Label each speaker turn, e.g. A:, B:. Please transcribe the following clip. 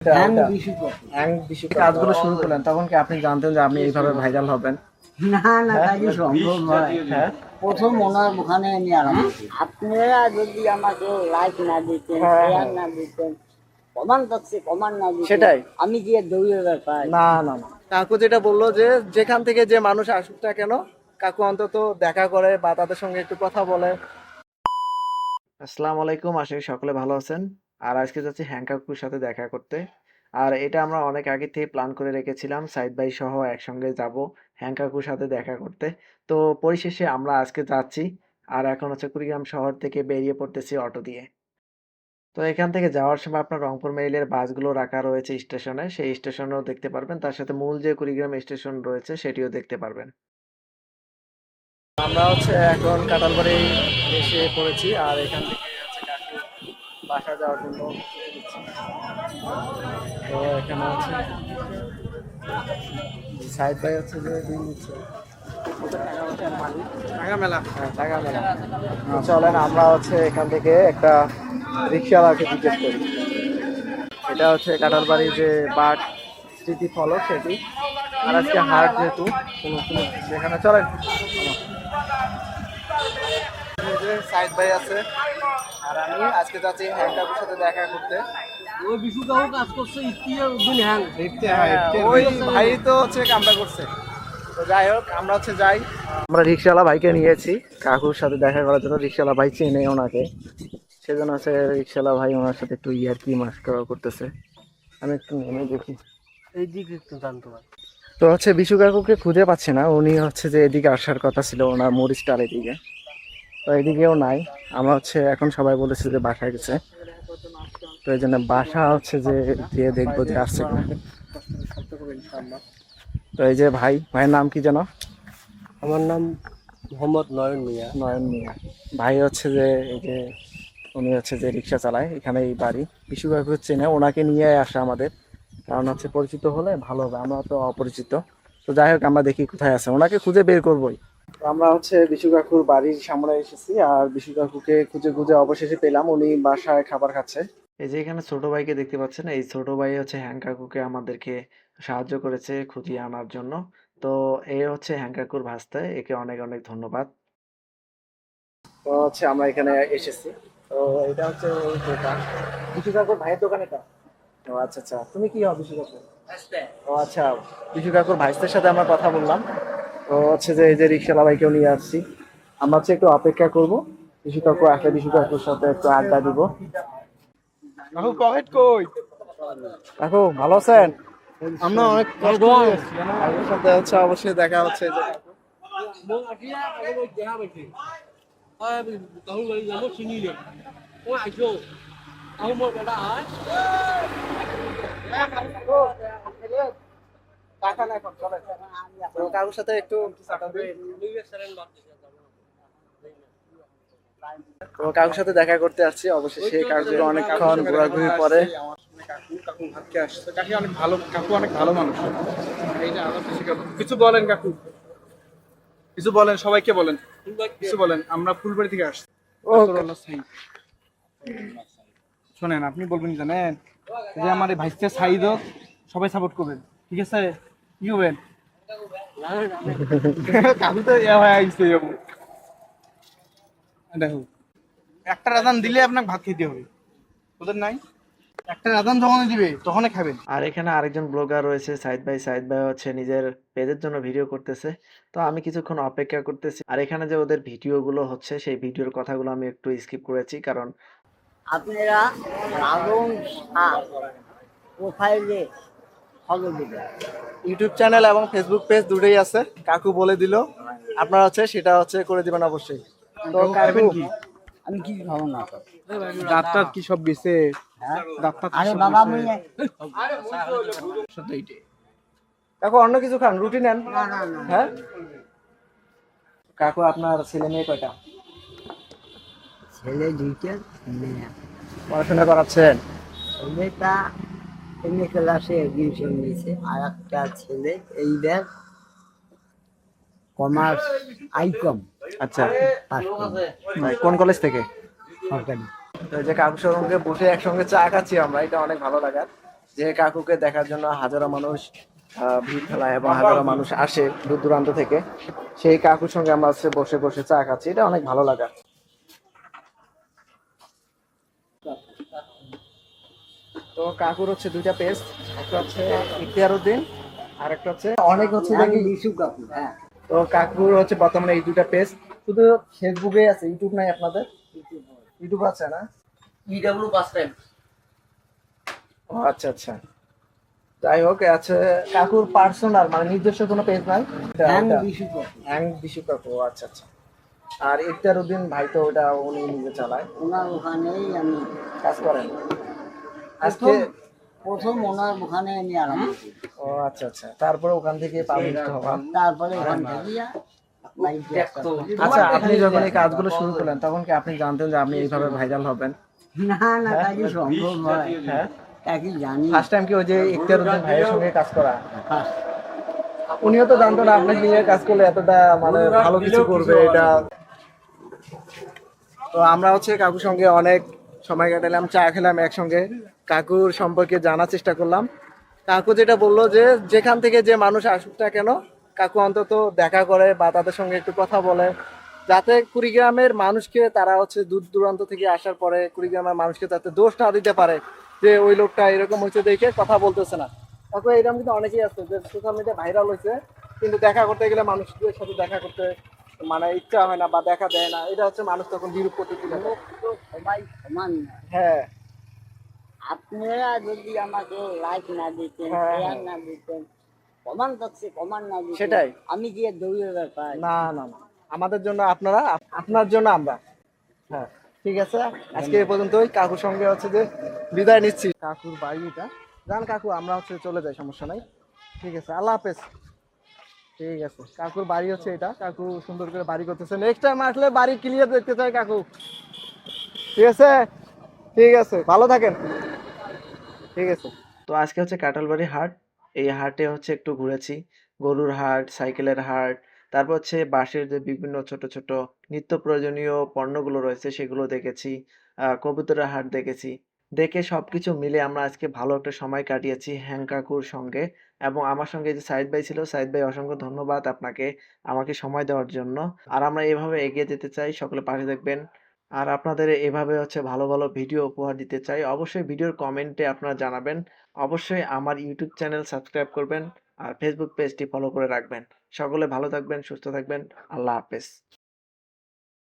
A: Hang
B: hang কাজগুলো শুরু করলেন তখন কি আপনি জানতেন যে আপনি এইভাবে ভাইরাল হবেন?
A: না না তা সম্ভব নয়।
B: হ্যাঁ
A: প্রথম ওনার ওখানে আমি আরম্ভ করি। আপনারা যদি আমাকে লাইক না দিতেন
B: হ্যাঁ,
A: শেয়ার না দিতেন কমান কমান না দিতেন
B: সেটাই।
A: আমি আর দৌড়ে ব্যাপার
B: না না না। কাকু যেটা বলল যে যেখান থেকে যে মানুষ আসুক না কেন কাকু অন্তত দেখা করে বা তাদের সঙ্গে একটু কথা বলে। আসসালামু আলাইকুম আশা করি সকলে ভালো আছেন। আর আজকে যাচ্ছি হ্যাং কাকুর সাথে দেখা করতে। আর এটা আমরা অনেক আগে থেকে প্ল্যান করে রেখেছিলাম সাইদ ভাই সহ একসঙ্গে যাব হ্যাং কাকুর সাথে দেখা করতে। তো পরিশেষে আমরা আজকে যাচ্ছি, আর এখন হচ্ছে কুড়িগ্রাম শহর থেকে বেরিয়ে পড়তেছি অটো দিয়ে। তো এখান থেকে যাওয়ার সময় আপনার রংপুর মেইলের বাসগুলো রাখা রয়েছে স্টেশনে, সেই স্টেশনও দেখতে পারবেন। তার সাথে মূল যে কুড়িগ্রাম স্টেশন রয়েছে, সেটিও দেখতে পারবেন। আমরা হচ্ছে এখন কাটালবাড়ি এসে পড়েছি, আর এখান থেকে বাসা যাওয়ার জন্য তো এখানে হচ্ছে সাইড ভাই হচ্ছে যে দিন দিচ্ছে। হ্যাঁ চলেন আমরা হচ্ছে এখান থেকে একটা রিক্সাওয়ালাকে জিজ্ঞেস করি। এটা হচ্ছে কাটালবাড়ির যে বাঘ স্মৃতি ফলক সেটি। আর আজকে হাট যেহেতু সেখানে চলেন। যে সাইদ ভাই আছে। আর আমি আজকে যাচ্ছি হ্যাং কাকুর সাথে দেখা করতে।
A: ওই বিশু কাকু কাজ করছে ইতিয়ে দিন হ্যাং।
B: ওই ভাই তো হচ্ছে কামটা করছে। তো যাই হোক আমরা হচ্ছে যাই। আমরা রিক্সাওয়ালা ভাইকে নিয়েছি কাকুর সাথে দেখা করার জন্য। রিক্সাওয়ালা ভাই চেনে ওনাকে। সেজন্য হচ্ছে রিক্সাওয়ালা ভাই ওনার সাথে একটু ইয়ার কি মাস করতেছে। আমি একটু নেমে দেখি।
A: এই দিকে একটু জানতে পারি
B: তো হচ্ছে বিশু কাকুকে খুঁজে পাচ্ছে না। উনি হচ্ছে যে এদিকে আসার কথা ছিল ওনার মরিচটার এদিকে। তো এদিকেও নাই। আমরা হচ্ছে এখন সবাই বলেছে যে বাসায় গেছে। তো এই জন্য বাসা হচ্ছে যে গিয়ে দেখব যে আসছে কিনা। তো এই যে ভাই ভাইয়ের নাম কি যেন?
A: আমার নাম মোহাম্মদ নয়ন মিয়া।
B: নয়ন মিয়া। ভাই হচ্ছে যে এই যে উনি হচ্ছে যে রিক্সা চালায় এখানে এই বাড়ি। বিশু হচ্ছে না ওনাকে নিয়ে আসা আমাদের। কারণ হচ্ছে পরিচিত হলে ভালো হবে আমরা তো অপরিচিত। তো যাই হোক আমরা দেখি কোথায় আছে। ওনাকে খুঁজে বের করবোই। আমরা হচ্ছে বিশু কাকুর বাড়ির সামনে এসেছি আর বিশু কাকুকে খুঁজে খুঁজে অবশেষে পেলাম। উনি বাসায় খাবার খাচ্ছে। এই যে এখানে ছোট ভাইকে দেখতে পাচ্ছেন এই ছোট ভাই হচ্ছে হ্যাং কাকুকে আমাদেরকে সাহায্য করেছে খুঁজিয়ে আনার জন্য। তো এ হচ্ছে হ্যাং কাকুর ভাস্তায় একে অনেক অনেক ধন্যবাদ। তো হচ্ছে আমরা এখানে এসেছি। তো এটা হচ্ছে ওই দোকান। বিশু কাকুর ভাইয়ের দোকান এটা? ও আচ্ছা আচ্ছা। তুমি কি হও বিশু কাকুর ও আচ্ছা বিশু কাকুর ভাইসদের সাথে আমরা কথা বললাম। তো হচ্ছে যে এই যে রিক্সাওয়ালা ভাইকেও নিয়ে আসছি আমরা হচ্ছে একটু অপেক্ষা করব বিশু কাকু আসলে বিশু কাকুর সাথে একটু আড্ডা দিব
C: কাকু পকেট কই
B: কাকু ভালো আছেন
C: আমরা অনেক
B: কাকুর সাথে হচ্ছে অবশ্যই দেখা হচ্ছে যে তো কাকুর সাথে একটু তো কাকুর সাথে দেখা করতে আসছি। অবশ্যই সেই কাকুর অনেকক্ষণ ঘোরাঘুরি পরে
C: কাকু কাকু ভাতকে আসছে। কাকি অনেক ভালো কাকু অনেক ভালো মানুষ। এইটা। কিছু বলেন কাকু। কিছু বলেন সবাইকে বলেন। কিছু বলেন আমরা ফুলবাড়ি থেকে আসছি। শোনেন আপনি বলবেন জানেন? যে আমার এই ভাইসটা সাইদ সবাই সাপোর্ট করবেন। ঠিক আছে? কি হবেন কাকু তো ইয়া হয়ে আসছে দেখো একটা রাজান দিলে আপনাকে ভাত খেতে হবে। ওদের নাই? একটা রাজান যখন দিবে তখনই খাবেন।
B: আর এখানে আরেকজন ব্লগার রয়েছে সাইদ ভাই। সাইদ ভাই হচ্ছে নিজের পেজের জন্য ভিডিও করতেছে। তো আমি কিছুক্ষণ অপেক্ষা করতেছি। আর এখানে যে ওদের ভিডিওগুলো হচ্ছে সেই ভিডিওর কথাগুলো আমি একটু স্কিপ করেছি কারণ
A: আপনারা শাহ প্রোফাইলে ফলো দিবেন।
B: ইউটিউব চ্যানেল এবং ফেসবুক পেজ দুটোই আছে। কাকু বলে দিল। আপনার হচ্ছে সেটা হচ্ছে করে দিবেন অবশ্যই। তো কাকু
A: আমি কি খাব না?
C: ডাক্তার কি সব বেছে
A: হ্যাঁ?
C: ডাক্তার
A: আরে বাবা আমি
B: কাকু অন্য কিছু খান রুটি নেন।
A: না না না
B: হ্যাঁ? কাকু আপনার ছেলে মেয়ে কয়টা?
A: ছেলে দুইটা মেয়ে
B: পড়াশোনা করাচ্ছেন?
A: ছেলেটা এম এ ক্লাসে এডমিশন নিয়েছে। আর একটা ছেলে এইবার কমার্স আইকম
B: আচ্ছা। কোন কলেজ থেকে?
A: সরকারি।
B: যে কাকুর সঙ্গে বসে একসঙ্গে চা খাচ্ছি আমরা এটা অনেক ভালো লাগার। যে কাকুকে দেখার জন্য হাজারো মানুষ আহ, ভিড় ফেলায় এবং হাজারো মানুষ আসে দূর দূরান্ত থেকে সেই কাকুর সঙ্গে আমরা বসে বসে চা খাচ্ছি এটা অনেক ভালো লাগা তো কাকুর হচ্ছে দুইটা পেজ একটা হচ্ছে ইখতিয়ার উদ্দিন আর একটা হচ্ছে অনেক হচ্ছে দেখি
A: কাকু হ্যাঁ।
B: তো কাকুর হচ্ছে বর্তমানে এই দুইটা পেজ শুধু ফেসবুকে আছে ইউটিউব নাই আপনাদের? ইউটিউব আছে না?
A: ইডব্লিউ বাস টাইম।
B: ও আচ্ছা আচ্ছা। যাই হোক আছে কাকুর পার্সোনাল মানে নিজস্ব কোনো পেজ নাই।
A: হ্যাঁ বিশু কাকু।
B: বিশু কাকু ও আচ্ছা আচ্ছা। আর ইফতার উদ্দিন ভাই তো ওটা উনি নিজে চালায়।
A: ওনার ওখানেই আমি
B: কাজ করেন। আজকে
A: প্রথম ওনার ওখানে আরম্ভ
B: ও আচ্ছা আচ্ছা। তারপরে ওখান থেকে পাবলিক হওয়া।
A: তারপরে ওখান থেকে।
B: আচ্ছা আপনি যখন এই কাজগুলো শুরু করলেন তখন কি আপনি জানতেন যে আপনি এইভাবে ভাইরাল হবেন?
A: না না তা কি সম্ভব নয়।
B: হ্যাঁ।
A: তা জানি।
B: ফার্স্ট টাইম কি ওই যে ইফতার উদ্দিন ভাইয়ের সঙ্গে কাজ করা? উনিও তো জানতো না আপনি নিয়ে কাজ করলে এতটা মানে ভালো কিছু করবে এটা। তো আমরা হচ্ছে কাকুর সঙ্গে অনেক সময় কাটালাম, চা খেলাম একসঙ্গে। কাকুর সম্পর্কে জানার চেষ্টা করলাম। কাকু যেটা বলল যে, যেখান থেকে যে মানুষ আসুক না কেন, কাকু অন্তত দেখা করে বা তাদের সঙ্গে একটু কথা বলে। যাতে কুড়িগ্রামের মানুষকে, তারা হচ্ছে দূর দূরান্ত থেকে আসার পরে কুড়িগ্রামের মানুষকে যাতে দোষ না দিতে পারে, যে ওই লোকটা এরকম হয়েছে দেখে কথা বলতেছে না। কাকু, এরকম কিন্তু অনেকেই আছে যে সোশ্যাল মিডিয়া ভাইরাল হয়েছে, কিন্তু দেখা করতে গেলে মানুষদের সাথে দেখা করতে মানে ইচ্ছা হয় না বা দেখা দেয় না এটা হচ্ছে মানুষ তখন বিরূপ প্রতিক্রিয়া
A: সবাই সমান না
B: হ্যাঁ।
A: আপনারা যদি আমাকে লাইক না দিতেন
B: হ্যাঁ,
A: শেয়ার
B: হ্যাঁ।
A: না দিতেন কমান বক্সে কমান না দিতেন
B: সেটাই।
A: আমি গিয়ে দৌড়ে ব্যাপার
B: না না না। আমাদের জন্য আপনারা আপনার জন্য আমরা। হ্যাঁ ঠিক আছে? আজকে এ পর্যন্তই। কাকুর সঙ্গে হচ্ছে যে বিদায় নিচ্ছি। কাকুর বাড়ি এটা যান কাকু আমরা হচ্ছে চলে যাই সমস্যা নাই। ঠিক আছে আল্লাহ হাফেজ। ঠিক আছে। কাকুর বাড়ি হচ্ছে এটা। কাকু সুন্দর করে বাড়ি করতেছে। নেক্সট টাইম আসলে বাড়ি ক্লিয়ার দেখতে চাই কাকু। ঠিক আছে? ঠিক আছে। ভালো থাকেন। ঠিক আছে। তো আজকে হচ্ছে কাটালবাড়ি হাট। এই হাটে হচ্ছে একটু ঘুরেছি। গরুর হাট, সাইকেলের হাট, তারপর হচ্ছে বাঁশের যে বিভিন্ন ছোট ছোট নিত্য প্রয়োজনীয় পণ্যগুলো রয়েছে, সেগুলো দেখেছি। কবুতরের হাট দেখেছি। দেখে সবকিছু মিলে আমরা আজকে ভালো একটা সময় কাটিয়েছি হ্যাং কাকুর সঙ্গে। এবং আমার সঙ্গে যে সাইদ ভাই ছিল সাইদ ভাই অসংখ্য ধন্যবাদ আপনাকে আমাকে সময় দেওয়ার জন্য। আর আমরা এভাবে এগিয়ে যেতে চাই, সকলে পাশে দেখবেন। আর আপনাদের এভাবে হচ্ছে ভালো ভালো ভিডিও উপহার দিতে চাই, অবশ্যই ভিডিওর কমেন্টে আপনারা জানাবেন। অবশ্যই আমার ইউটিউব চ্যানেল সাবস্ক্রাইব করবেন আর ফেসবুক পেজটি ফলো করে রাখবেন। সকলে ভালো থাকবেন, সুস্থ থাকবেন। আল্লাহ হাফেজ।